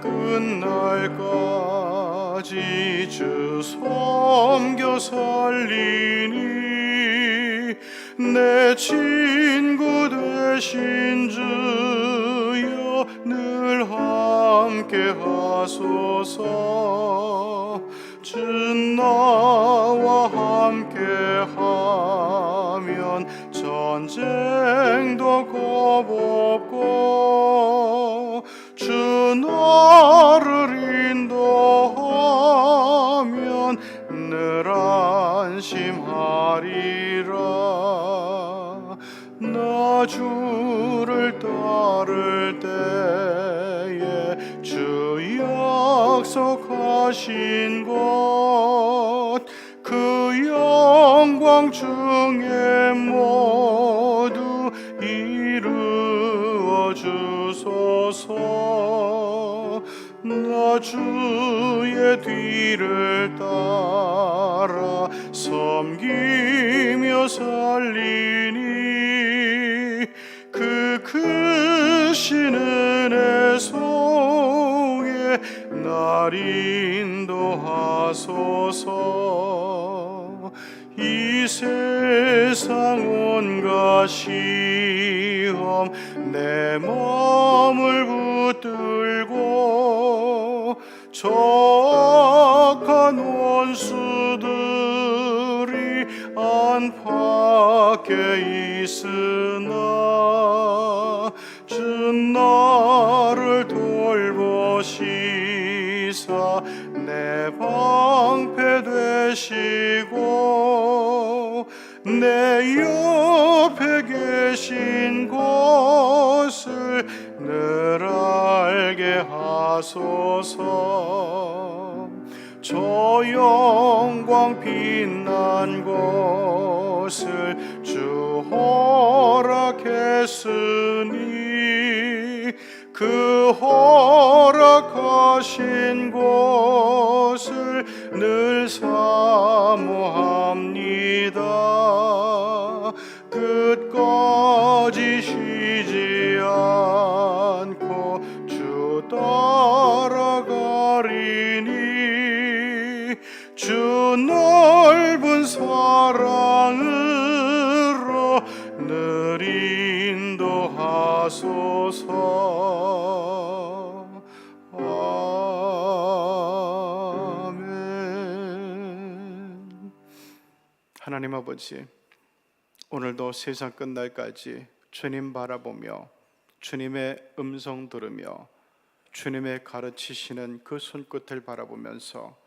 끝날까지 주 섬겨 살리니 내 친구 되신 주 주를 따를 때에 주 약속하신 것그 영광 중에 모두 이루어 주소서. 나 주의 뒤를 따라 섬기며 살리 하소서. 이 세상 온갖 시험 내 마음을 붙들고 저악한 원수들이 안팎에 있으나 주나 되시고 내 옆에 계신 곳을 늘 알게 하소서. 저 영광 빛난 곳을 주 허락했으니 그 허락하신 곳을 늘 사모합니다 아버지 오늘도 세상 끝날까지 주님 바라보며 주님의 음성 들으며 주님의 가르치시는 그 손끝을 바라보면서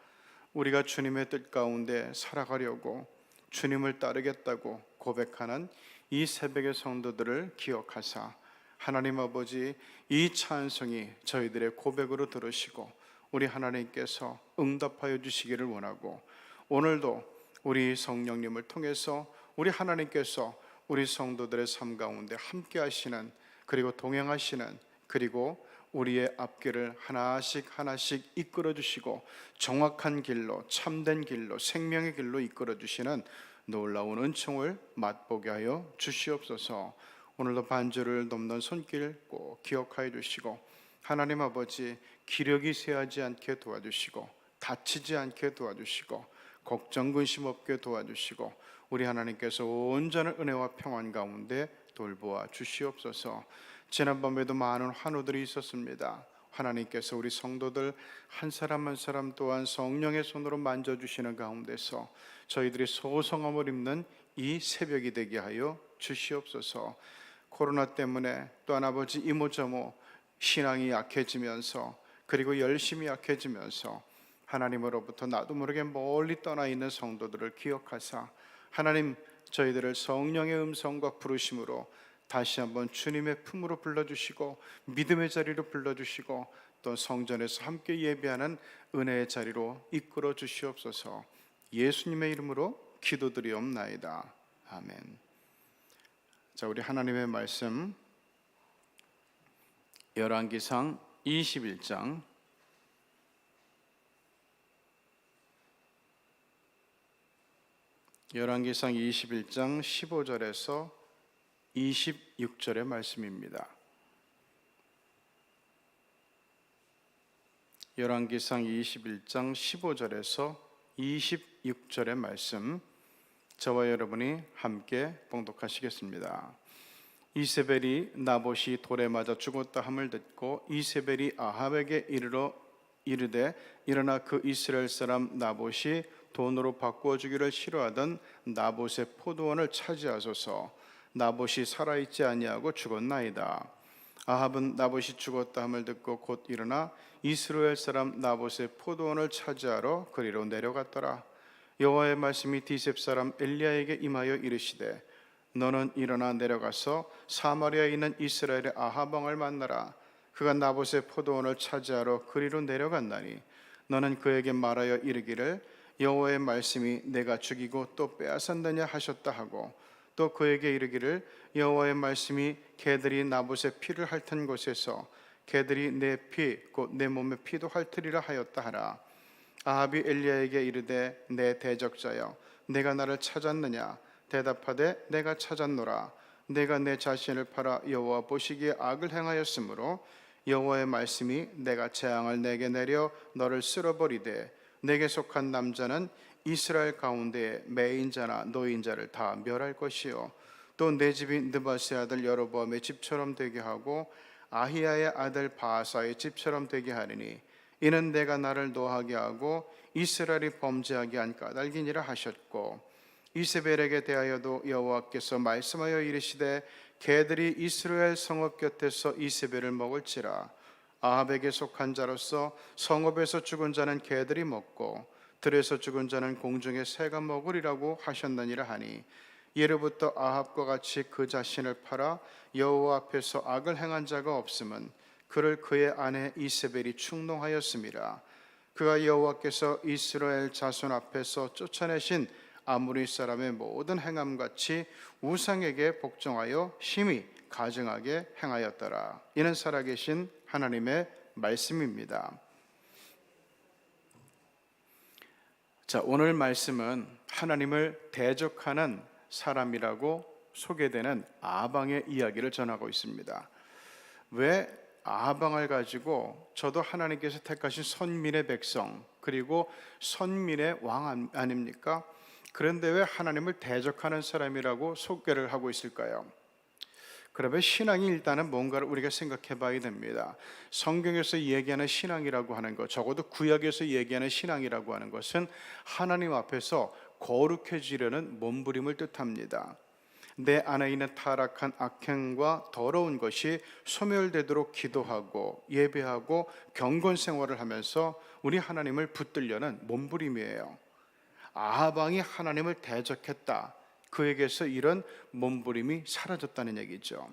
우리가 주님의 뜻 가운데 살아가려고 주님을 따르겠다고 고백하는 이 새벽의 성도들을 기억하사 하나님 아버지 이 찬송이 저희들의 고백으로 들으시고 우리 하나님께서 응답하여 주시기를 원하고 오늘도 우리 성령님을 통해서 우리 하나님께서 우리 성도들의 삶 가운데 함께 하시는 그리고 동행하시는 그리고 우리의 앞길을 하나씩 하나씩 이끌어 주시고 정확한 길로 참된 길로 생명의 길로 이끌어 주시는 놀라운 은총을 맛보게 하여 주시옵소서. 오늘도 반주를 넘는 손길 꼭 기억하여 주시고 하나님 아버지 기력이 쇠하지 않게 도와주시고 다치지 않게 도와주시고 걱정 근심 없게 도와주시고 우리 하나님께서 온전한 은혜와 평안 가운데 돌보아 주시옵소서. 지난밤에도 많은 환우들이 있었습니다. 하나님께서 우리 성도들 한 사람 한 사람 또한 성령의 손으로 만져 주시는 가운데서 저희들이 소성함을 입는 이 새벽이 되게 하여 주시옵소서. 코로나 때문에 또한 아버지 이모저모 신앙이 약해지면서 그리고 열심히 약해지면서 하나님으로부터 나도 모르게 멀리 떠나 있는 성도들을 기억하사 하나님 저희들을 성령의 음성과 부르심으로 다시 한번 주님의 품으로 불러주시고 믿음의 자리로 불러주시고 또 성전에서 함께 예배하는 은혜의 자리로 이끌어 주시옵소서. 예수님의 이름으로 기도드리옵나이다. 아멘. 자 우리 하나님의 말씀 열왕기상 21장 열왕기상 21장 15절에서 26절의 말씀입니다. 열왕기상 21장 15절에서 26절의 말씀 저와 여러분이 함께 봉독하시겠습니다. 이세벨이 나봇이 돌에 맞아 죽었다 함을 듣고 이세벨이 아합에게 이르러 이르되 일어나 그 이스라엘 사람 나봇이 돈으로 바꾸어 주기를 싫어하던 나봇의 포도원을 차지하소서. 나봇이 살아있지 아니하고 죽었나이다. 아합은 나봇이 죽었다 함을 듣고 곧 일어나 이스라엘 사람 나봇의 포도원을 차지하러 그리로 내려갔더라. 여호와의 말씀이 디셉 사람 엘리야에게 임하여 이르시되 너는 일어나 내려가서 사마리아에 있는 이스라엘의 아합 왕을 만나라. 그가 나봇의 포도원을 차지하러 그리로 내려갔나니 너는 그에게 말하여 이르기를 여호와의 말씀이 내가 죽이고 또 빼앗았느냐 하셨다 하고 또 그에게 이르기를 여호와의 말씀이 개들이 나봇의 피를 핥은 곳에서 개들이 내 피 곧 내 몸의 피도 핥으리라 하였다 하라. 아합이 엘리야에게 이르되 내 대적자여 내가 나를 찾았느냐? 대답하되 내가 찾았노라. 내가 내 자신을 팔아 여호와 보시기에 악을 행하였으므로 여호와의 말씀이 내가 재앙을 내게 내려 너를 쓸어버리되 내게 속한 남자는 이스라엘 가운데 매인자나 노인자를 다 멸할 것이요. 또 내 집이 느바스의 아들 여로보암의 집처럼 되게 하고 아히야의 아들 바하사의 집처럼 되게 하리니 이는 내가 나를 노하게 하고 이스라엘이 범죄하게 한 까닭이니라 하셨고 이세벨에게 대하여도 여호와께서 말씀하여 이르시되 개들이 이스라엘 성읍 곁에서 이세벨을 먹을지라 아합에게 속한 자로서 성읍에서 죽은 자는 개들이 먹고 들에서 죽은 자는 공중의 새가 먹으리라고 하셨느니라 하니 예로부터 아합과 같이 그 자신을 팔아 여호와 앞에서 악을 행한 자가 없음은 그를 그의 아내 이세벨이 충동하였음이라. 그가 여호와께서 이스라엘 자손 앞에서 쫓아내신 아무리 사람의 모든 행함 같이 우상에게 복종하여 심히 가증하게 행하였더라 이는 살아계신 하나님의 말씀입니다. 자, 오늘 말씀은 하나님을 대적하는 사람이라고 소개되는 아방의 이야기를 전하고 있습니다. 왜 아방을 가지고 저도 하나님께서 택하신 선민의 백성 그리고 선민의 왕 아닙니까? 그런데 왜 하나님을 대적하는 사람이라고 소개를 하고 있을까요? 그러면 신앙이 일단은 뭔가를 우리가 생각해 봐야 됩니다. 성경에서 얘기하는 신앙이라고 하는 것, 적어도 구약에서 얘기하는 신앙이라고 하는 것은 하나님 앞에서 거룩해지려는 몸부림을 뜻합니다. 내 안에 있는 타락한 악행과 더러운 것이 소멸되도록 기도하고 예배하고 경건 생활을 하면서 우리 하나님을 붙들려는 몸부림이에요. 아하방이 하나님을 대적했다. 그에게서 이런 몸부림이 사라졌다는 얘기죠.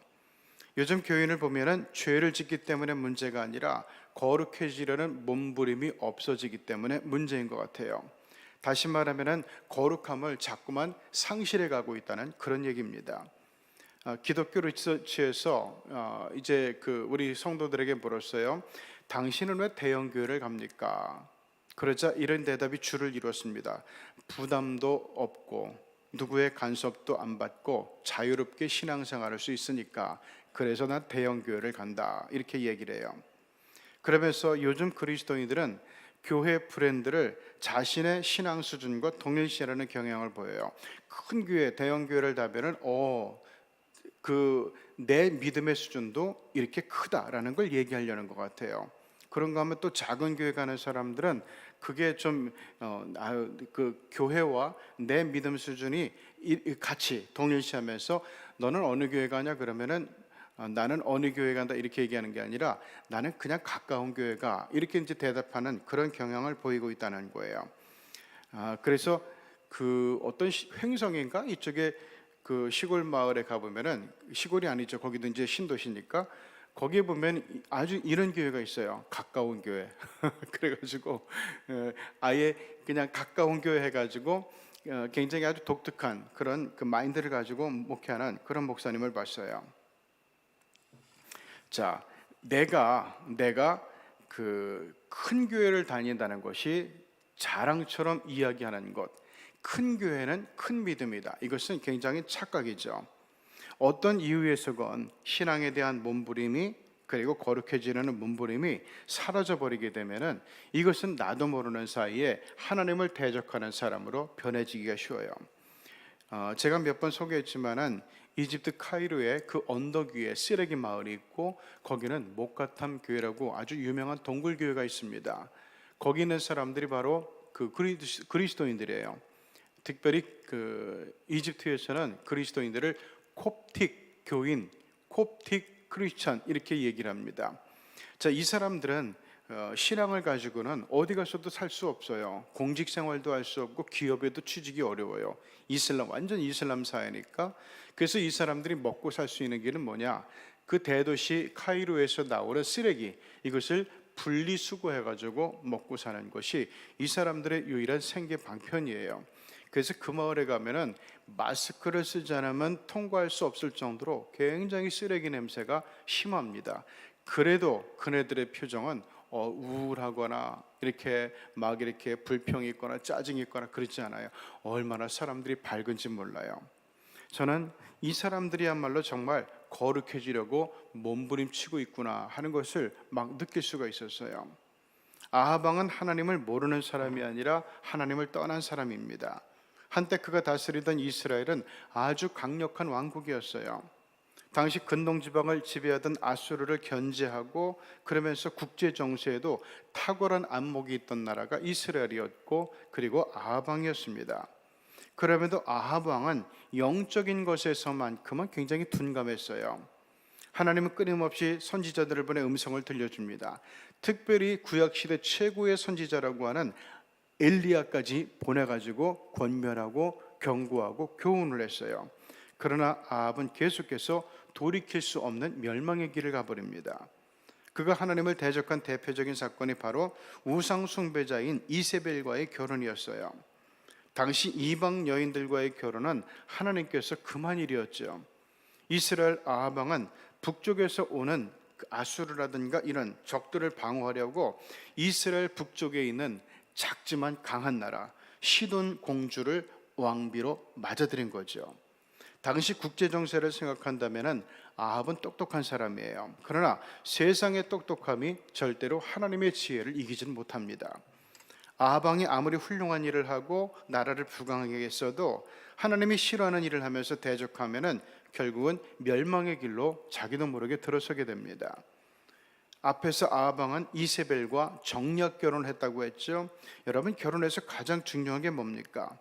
요즘 교인을 보면은 죄를 짓기 때문에 문제가 아니라 거룩해지려는 몸부림이 없어지기 때문에 문제인 것 같아요. 다시 말하면은 거룩함을 자꾸만 상실해 가고 있다는 그런 얘기입니다. 어, 기독교 리서치에서 어, 이제 그 우리 성도들에게 물었어요. 당신은 왜 대형 교회를 갑니까? 그러자 이런 대답이 줄을 이뤘습니다. 부담도 없고 누구의 간섭도 안 받고 자유롭게 신앙생활할 수 있으니까 그래서 난 대형 교회를 간다 이렇게 얘기를 해요. 그러면서 요즘 그리스도인들은 교회 브랜드를 자신의 신앙 수준과 동일시하는 경향을 보여요. 큰 교회, 대형 교회를 다면은 어, 그 내 믿음의 수준도 이렇게 크다라는 걸 얘기하려는 것 같아요. 그런가 하면 또 작은 교회 가는 사람들은 그게 좀 어, 아, 그 교회와 내 믿음 수준이 같이 동일시하면서 너는 어느 교회 가냐 그러면은 어, 나는 어느 교회 간다 이렇게 얘기하는 게 아니라 나는 그냥 가까운 교회가 이렇게 이제 대답하는 그런 경향을 보이고 있다는 거예요. 아, 그래서 그 어떤 시- 횡성인가 이쪽에 그 시골 마을에 가 보면은 시골이 아니죠. 거기도 이제 신도시니까 거기에 보면 이- 아주 이런 교회가 있어요. 가까운 교회. 그래가지고 어, 아예 그냥 가까운 교회 해가지고 어, 굉장히 아주 독특한 그런 그 마인드를 가지고 목회하는 그런 목사님을 봤어요. 자, 내가 내가 그 큰 교회를 다닌다는 것이 자랑처럼 이야기하는 것. 큰 교회는 큰 믿음이다. 이것은 굉장히 착각이죠. 어떤 이유에서건 신앙에 대한 몸부림이 그리고 거룩해지려는 몸부림이 사라져 버리게 되면은 이것은 나도 모르는 사이에 하나님을 대적하는 사람으로 변해지기가 쉬워요. 어, 제가 몇 번 소개했지만은 이집트 카이로에 그 언덕 위에 쓰레기 마을이 있고 거기는 목가탐 교회라고 아주 유명한 동굴 교회가 있습니다. 거기 있는 사람들이 바로 그 그리스- 그리스도인들이에요. 특별히 그 이집트에서는 그리스도인들을 콥틱 교인, 콥틱 크리스천 이렇게 얘기를 합니다. 자, 이 사람들은 어, 신앙을 가지고는 어디 가서도 살 수 없어요. 공직 생활도 할 수 없고 기업에도 취직이 어려워요. 이슬람 완전 이슬람 사회니까 그래서 이 사람들이 먹고 살 수 있는 길은 뭐냐? 그 대도시 카이로에서 나오는 쓰레기 이것을 분리수거해 가지고 먹고 사는 것이 이 사람들의 유일한 생계 방편이에요. 그래서 그 마을에 가면은 마스크를 쓰지 않으면 통과할 수 없을 정도로 굉장히 쓰레기 냄새가 심합니다. 그래도 그네들의 표정은 어, 우울하거나 이렇게 막 이렇게 불평이 있거나 짜증이 있거나 그렇지 않아요. 얼마나 사람들이 밝은지 몰라요. 저는 이 사람들이야말로 정말 거룩해지려고 몸부림치고 있구나 하는 것을 막 느낄 수가 있었어요. 아하방은 하나님을 모르는 사람이 아니라 하나님을 떠난 사람입니다. 한때 그가 다스리던 이스라엘은 아주 강력한 왕국이었어요. 당시 근동 지방을 지배하던 아수르를 견제하고 그러면서 국제 정세에도 탁월한 안목이 있던 나라가 이스라엘이었고 그리고 아하방이었습니다. 그럼에도 아합 왕은 영적인 것에서만큼은 굉장히 둔감했어요. 하나님은 끊임없이 선지자들을 보내 음성을 들려줍니다. 특별히 구약 시대 최고의 선지자라고 하는 엘리야까지 보내가지고 권면하고 경고하고 교훈을 했어요. 그러나 아합은 계속해서 돌이킬 수 없는 멸망의 길을 가버립니다. 그가 하나님을 대적한 대표적인 사건이 바로 우상 숭배자인 이세벨과의 결혼이었어요. 당시 이방 여인들과의 결혼은 하나님께서 그만 일이었죠. 이스라엘 아합 왕은 북쪽에서 오는 그 아수르라든가 이런 적들을 방어하려고 이스라엘 북쪽에 있는 작지만 강한 나라 시돈 공주를 왕비로 맞아들인 거죠. 당시 국제 정세를 생각한다면은 아합은 똑똑한 사람이에요. 그러나 세상의 똑똑함이 절대로 하나님의 지혜를 이기지는 못합니다. 아합왕이 아무리 훌륭한 일을 하고 나라를 부강하게 했어도 하나님이 싫어하는 일을 하면서 대적하면은 결국은 멸망의 길로 자기도 모르게 들어서게 됩니다. 앞에서 아합왕은 이세벨과 정략 결혼했다고 했죠. 여러분 결혼해서 가장 중요한 게 뭡니까?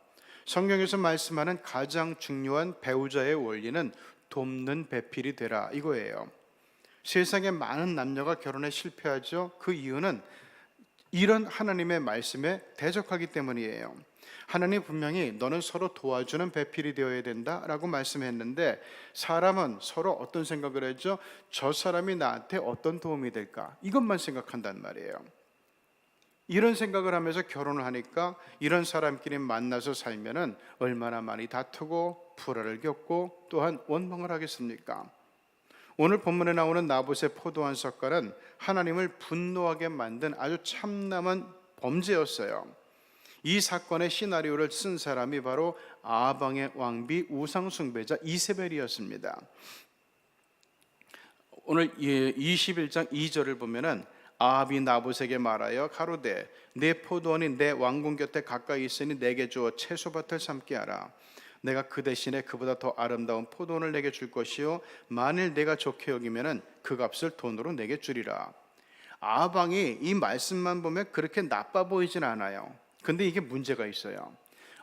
성경에서 말씀하는 가장 중요한 배우자의 원리는 돕는 배필이 되라 이거예요. 세상에 많은 남녀가 결혼에 실패하죠. 그 이유는 이런 하나님의 말씀에 대적하기 때문이에요. 하나님 분명히 너는 서로 도와주는 배필이 되어야 된다라고 말씀했는데 사람은 서로 어떤 생각을 했죠? 저 사람이 나한테 어떤 도움이 될까? 이것만 생각한단 말이에요. 이런 생각을 하면서 결혼을 하니까 이런 사람끼리 만나서 살면은 얼마나 많이 다투고 불화를 겪고 또한 원망을 하겠습니까? 오늘 본문에 나오는 나봇의 포도한 젓갈은 하나님을 분노하게 만든 아주 참남한 범죄였어요. 이 사건의 시나리오를 쓴 사람이 바로 아방의 왕비 우상 숭배자 이세벨이었습니다. 오늘 21장 2절을 보면은 아합이 나봇에게 말하여 가로되 내 포도원이 내 왕궁 곁에 가까이 있으니 내게 주어 채소밭을 삼게 하라 내가 그 대신에 그보다 더 아름다운 포도원을 내게 줄 것이요 만일 내가 좋게 여기면은 그 값을 돈으로 내게 주리라 아방이 이 말씀만 보면 그렇게 나빠 보이진 않아요. 근데 이게 문제가 있어요.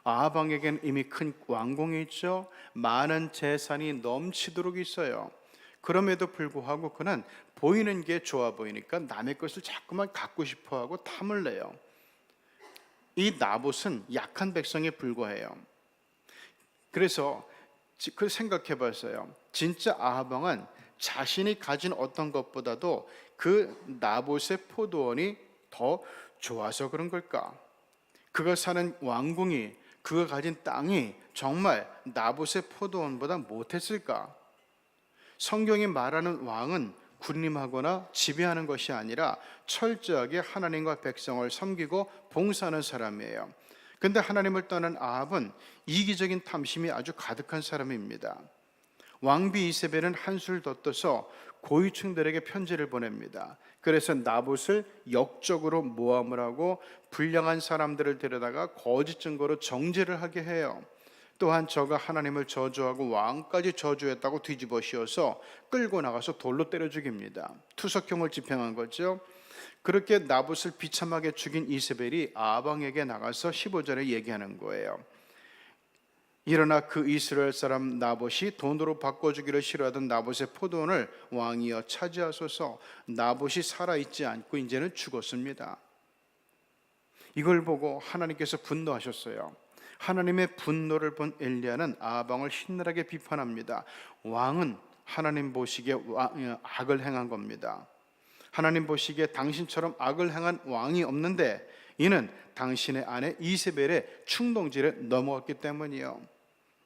아방에겐 이미 큰 왕궁이 있죠. 많은 재산이 넘치도록 있어요. 그럼에도 불구하고 그는 보이는 게 좋아 보이니까 남의 것을 자꾸만 갖고 싶어 하고 탐을 내요. 이 나봇은 약한 백성에 불과해요. 그래서 지- 그 생각해 봤어요. 진짜 아하방은 자신이 가진 어떤 것보다도 그 나봇의 포도원이 더 좋아서 그런 걸까? 그가 사는 왕궁이 그가 가진 땅이 정말 나봇의 포도원보다 못했을까? 성경이 말하는 왕은 군림하거나 지배하는 것이 아니라 철저하게 하나님과 백성을 섬기고 봉사하는 사람이에요. 근데 하나님을 떠난 아합은 이기적인 탐심이 아주 가득한 사람입니다. 왕비 이세벨은 한술 더 떠서 고위층들에게 편지를 보냅니다. 그래서 나봇을 역적으로 모함을 하고 불량한 사람들을 데려다가 거짓 증거로 정죄를 하게 해요. 또한 저가 하나님을 저주하고 왕까지 저주했다고 뒤집어 씌워서 끌고 나가서 돌로 때려 죽입니다. 투석형을 집행한 거죠. 그렇게 나봇을 비참하게 죽인 이세벨이 아방에게 나가서 15절에 얘기하는 거예요. 일어나 그 이스라엘 사람 나봇이 돈으로 바꿔주기를 싫어하던 나봇의 포도원을 왕이여 차지하소서 나봇이 살아있지 않고 이제는 죽었습니다. 이걸 보고 하나님께서 분노하셨어요. 하나님의 분노를 본 엘리야는 아방을 신랄하게 비판합니다. 왕은 하나님 보시기에 왕- 악을 행한 겁니다. 하나님 보시기에 당신처럼 악을 행한 왕이 없는데 이는 당신의 아내 이세벨의 충동질에 넘어갔기 때문이요.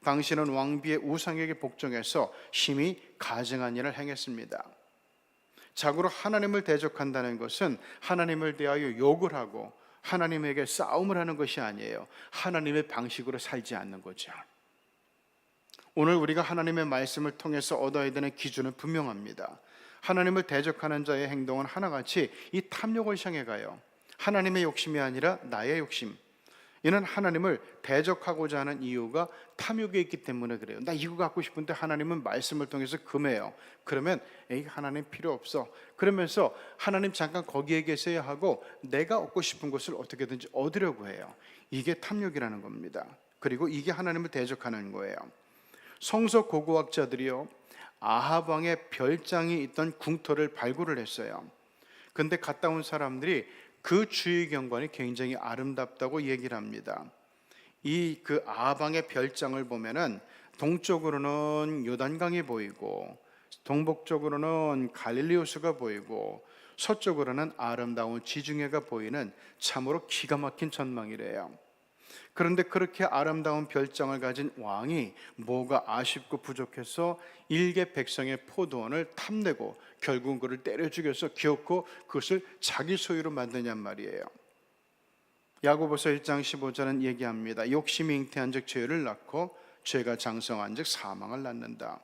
당신은 왕비의 우상에게 복종해서 심히 가증한 일을 행했습니다. 자고로 하나님을 대적한다는 것은 하나님을 대하여 욕을 하고 하나님에게 싸움을 하는 것이 아니에요. 하나님의 방식으로 살지 않는 거죠. 오늘 우리가 하나님의 말씀을 통해서 얻어야 되는 기준은 분명합니다. 하나님을 대적하는 자의 행동은 하나같이 이 탐욕을 향해 가요. 하나님의 욕심이 아니라 나의 욕심. 이는 하나님을 대적하고자 하는 이유가 탐욕에 있기 때문에 그래요. 나 이거 갖고 싶은데 하나님은 말씀을 통해서 금해요. 그러면 에이 하나님 필요 없어. 그러면서 하나님 잠깐 거기에 계셔야 하고 내가 얻고 싶은 것을 어떻게든지 얻으려고 해요. 이게 탐욕이라는 겁니다. 그리고 이게 하나님을 대적하는 거예요. 성서 고고학자들이요 아합 왕의 별장이 있던 궁터를 발굴을 했어요. 근데 갔다 온 사람들이 그 주의 경관이 굉장히 아름답다고 얘기를 합니다. 이 그 아합 왕의 별장을 보면은 동쪽으로는 요단강이 보이고 동북쪽으로는 갈릴리 호수가 보이고 서쪽으로는 아름다운 지중해가 보이는 참으로 기가 막힌 전망이래요. 그런데 그렇게 아름다운 별장을 가진 왕이 뭐가 아쉽고 부족해서 일개 백성의 포도원을 탐내고 결국 그를 때려 죽여서 기어코 그것을 자기 소유로 만드냔 말이에요. 야고보서 1장 15절은 얘기합니다. 욕심이 잉태한즉 죄를 낳고 죄가 장성한즉 사망을 낳는다.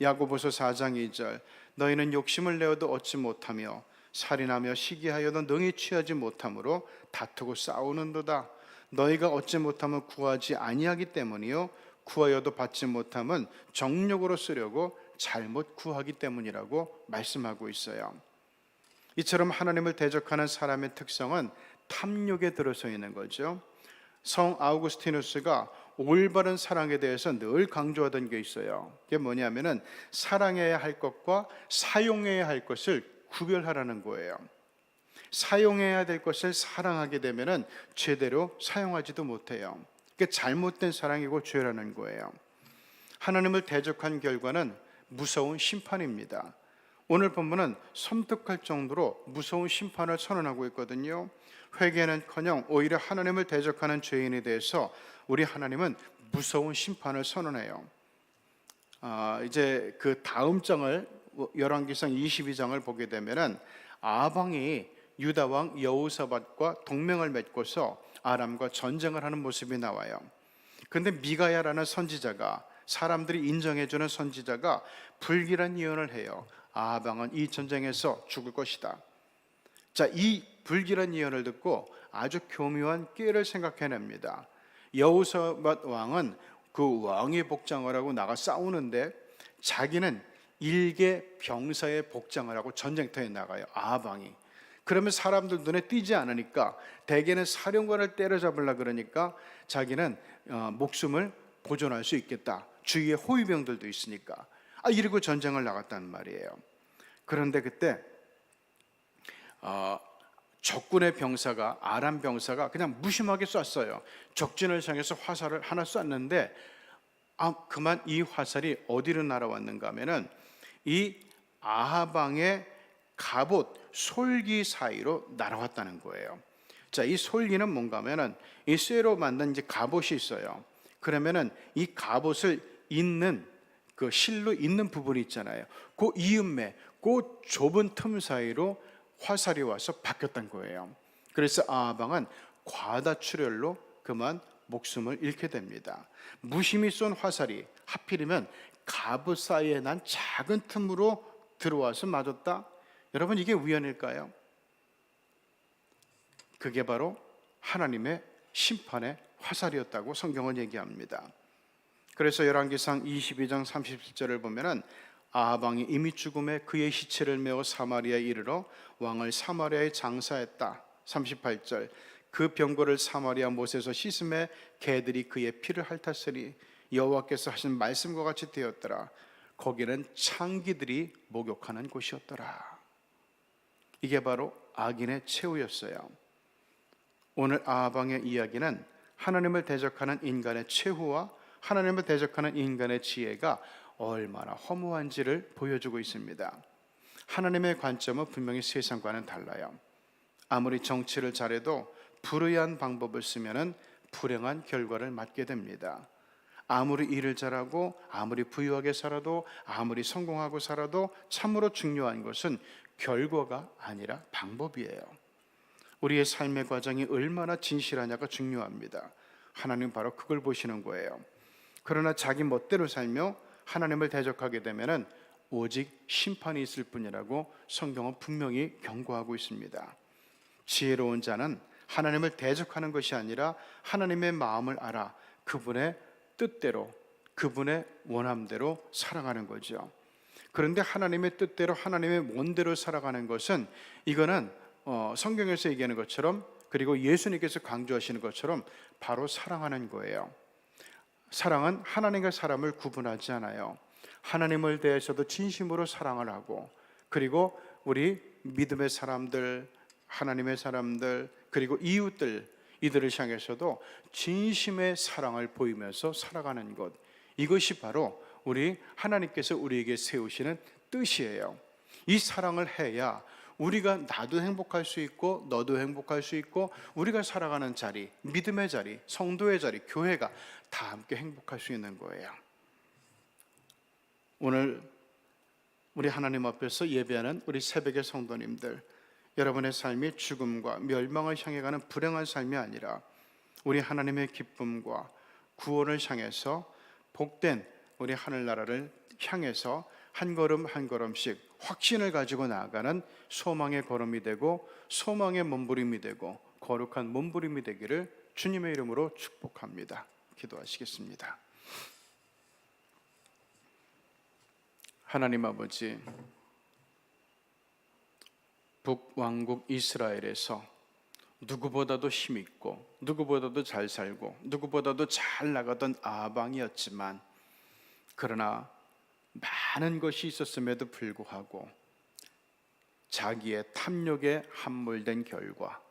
야고보서 4장 2절 너희는 욕심을 내어도 얻지 못하며 살인하며 시기하여도 능히 취하지 못함으로 다투고 싸우는도다. 너희가 얻지 못하면 구하지 아니하기 때문이요 구하여도 받지 못하면 정욕으로 쓰려고 잘못 구하기 때문이라고 말씀하고 있어요. 이처럼 하나님을 대적하는 사람의 특성은 탐욕에 들어서 있는 거죠. 성 아우구스티누스가 올바른 사랑에 대해서 늘 강조하던 게 있어요. 그게 뭐냐면은 사랑해야 할 것과 사용해야 할 것을 구별하라는 거예요. 사용해야 될 것을 사랑하게 되면은 제대로 사용하지도 못해요. 그게 잘못된 사랑이고 죄라는 거예요. 하나님을 대적한 결과는 무서운 심판입니다. 오늘 본문은 섬뜩할 정도로 무서운 심판을 선언하고 있거든요. 회개는커녕 오히려 하나님을 대적하는 죄인에 대해서 우리 하나님은 무서운 심판을 선언해요. 아, 이제 그 다음 장을 열왕기상 22장을 보게 되면은 아방이 유다 왕 여호사밧과 동맹을 맺고서 아람과 전쟁을 하는 모습이 나와요. 근데 미가야라는 선지자가 사람들이 인정해 주는 선지자가 불길한 예언을 해요. 아방은 이 전쟁에서 죽을 것이다. 자, 이 불길한 예언을 듣고 아주 교묘한 꾀를 생각해냅니다. 여호사밧 왕은 그 왕의 복장을 하고 나가 싸우는데 자기는 일개 병사의 복장을 하고 전쟁터에 나가요. 아방이. 그러면 사람들 눈에 띄지 않으니까 대개는 사령관을 때려잡으려 그러니까 자기는 어, 목숨을 보존할 수 있겠다. 주위에 호위병들도 있으니까. 아 이러고 전쟁을 나갔단 말이에요. 그런데 그때 어, 적군의 병사가 아람 병사가 그냥 무심하게 쐈어요. 적진을 향해서 화살을 하나 쐈는데 아 그만 이 화살이 어디로 날아왔는가 하면은 이 아하방의 갑옷 솔기 사이로 날아왔다는 거예요. 자, 이 솔기는 뭔가 하면은 이 쇠로 만든 이제 갑옷이 있어요. 그러면은 이 갑옷을 잇는 그 실로 잇는 부분이 있잖아요. 그 이음매, 그 좁은 틈 사이로 화살이 와서 바뀌었던 거예요. 그래서 아하방은 과다출혈로 그만 목숨을 잃게 됩니다. 무심히 쏜 화살이 하필이면 갑옷 사이에 난 작은 틈으로 들어와서 맞았다. 여러분 이게 우연일까요? 그게 바로 하나님의 심판의 화살이었다고 성경은 얘기합니다. 그래서 열왕기상 22장 37절을 보면은 아하방이 이미 죽음에 그의 시체를 메어 사마리아에 이르러 왕을 사마리아에 장사했다. 38절 그 병거를 사마리아 못에서 씻음에 개들이 그의 피를 핥았으니 여호와께서 하신 말씀과 같이 되었더라. 거기는 창기들이 목욕하는 곳이었더라. 이게 바로 악인의 최후였어요. 오늘 아하방의 이야기는 하나님을 대적하는 인간의 최후와 하나님을 대적하는 인간의 지혜가 얼마나 허무한지를 보여주고 있습니다. 하나님의 관점은 분명히 세상과는 달라요. 아무리 정치를 잘해도 불의한 방법을 쓰면은 불행한 결과를 맞게 됩니다. 아무리 일을 잘하고 아무리 부유하게 살아도 아무리 성공하고 살아도 참으로 중요한 것은 결과가 아니라 방법이에요. 우리의 삶의 과정이 얼마나 진실하냐가 중요합니다. 하나님 바로 그걸 보시는 거예요. 그러나 자기 멋대로 살며 하나님을 대적하게 되면은 오직 심판이 있을 뿐이라고 성경은 분명히 경고하고 있습니다. 지혜로운 자는 하나님을 대적하는 것이 아니라 하나님의 마음을 알아 그분의 뜻대로 그분의 원함대로 살아가는 거죠. 그런데 하나님의 뜻대로 하나님의 원대로 살아가는 것은 이거는 어, 성경에서 얘기하는 것처럼 그리고 예수님께서 강조하시는 것처럼 바로 사랑하는 거예요. 사랑은 하나님과 사람을 구분하지 않아요. 하나님을 대해서도 진심으로 사랑을 하고 그리고 우리 믿음의 사람들, 하나님의 사람들, 그리고 이웃들 이들을 향해서도 진심의 사랑을 보이면서 살아가는 것. 이것이 바로 우리 하나님께서 우리에게 세우시는 뜻이에요. 이 사랑을 해야 우리가 나도 행복할 수 있고 너도 행복할 수 있고 우리가 살아가는 자리, 믿음의 자리, 성도의 자리, 교회가 다 함께 행복할 수 있는 거예요. 오늘 우리 하나님 앞에서 예배하는 우리 새벽의 성도님들 여러분의 삶이 죽음과 멸망을 향해 가는 불행한 삶이 아니라 우리 하나님의 기쁨과 구원을 향해서 복된 우리 하늘나라를 향해서 한 걸음 한 걸음씩 확신을 가지고 나아가는 소망의 걸음이 되고 소망의 몸부림이 되고 거룩한 몸부림이 되기를 주님의 이름으로 축복합니다. 기도하시겠습니다. 하나님 아버지 북왕국 이스라엘에서 누구보다도 힘있고 누구보다도 잘 살고 누구보다도 잘 나가던 아방이었지만 그러나 많은 것이 있었음에도 불구하고 자기의 탐욕에 함몰된 결과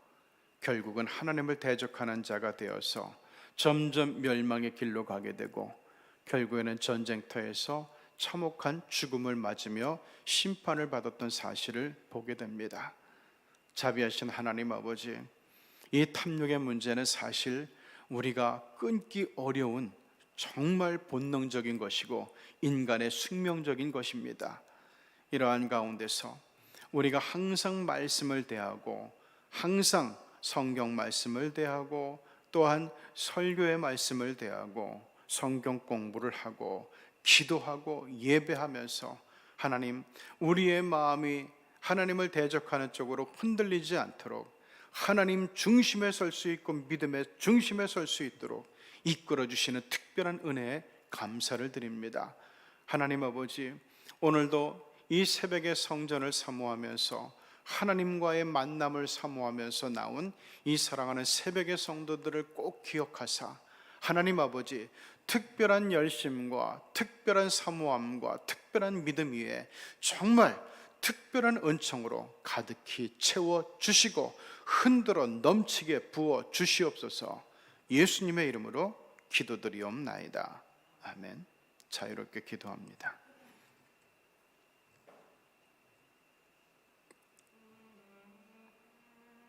결국은 하나님을 대적하는 자가 되어서 점점 멸망의 길로 가게 되고 결국에는 전쟁터에서 참혹한 죽음을 맞으며 심판을 받았던 사실을 보게 됩니다. 자비하신 하나님 아버지, 이 탐욕의 문제는 사실 우리가 끊기 어려운 정말 본능적인 것이고 인간의 숙명적인 것입니다. 이러한 가운데서 우리가 항상 말씀을 대하고 항상 성경 말씀을 대하고 또한 설교의 말씀을 대하고 성경 공부를 하고 기도하고 예배하면서 하나님 우리의 마음이 하나님을 대적하는 쪽으로 흔들리지 않도록 하나님 중심에 설 수 있고 믿음의 중심에 설 수 있도록 이끌어 주시는 특별한 은혜에 감사를 드립니다. 하나님 아버지, 오늘도 이 새벽의 성전을 사모하면서 하나님과의 만남을 사모하면서 나온 이 사랑하는 새벽의 성도들을 꼭 기억하사 하나님 아버지 특별한 열심과 특별한 사모함과 특별한 믿음 위에 정말 특별한 은총으로 가득히 채워 주시고 흔들어 넘치게 부어 주시옵소서 예수님의 이름으로 기도드리옵나이다. 아멘. 자유롭게 기도합니다.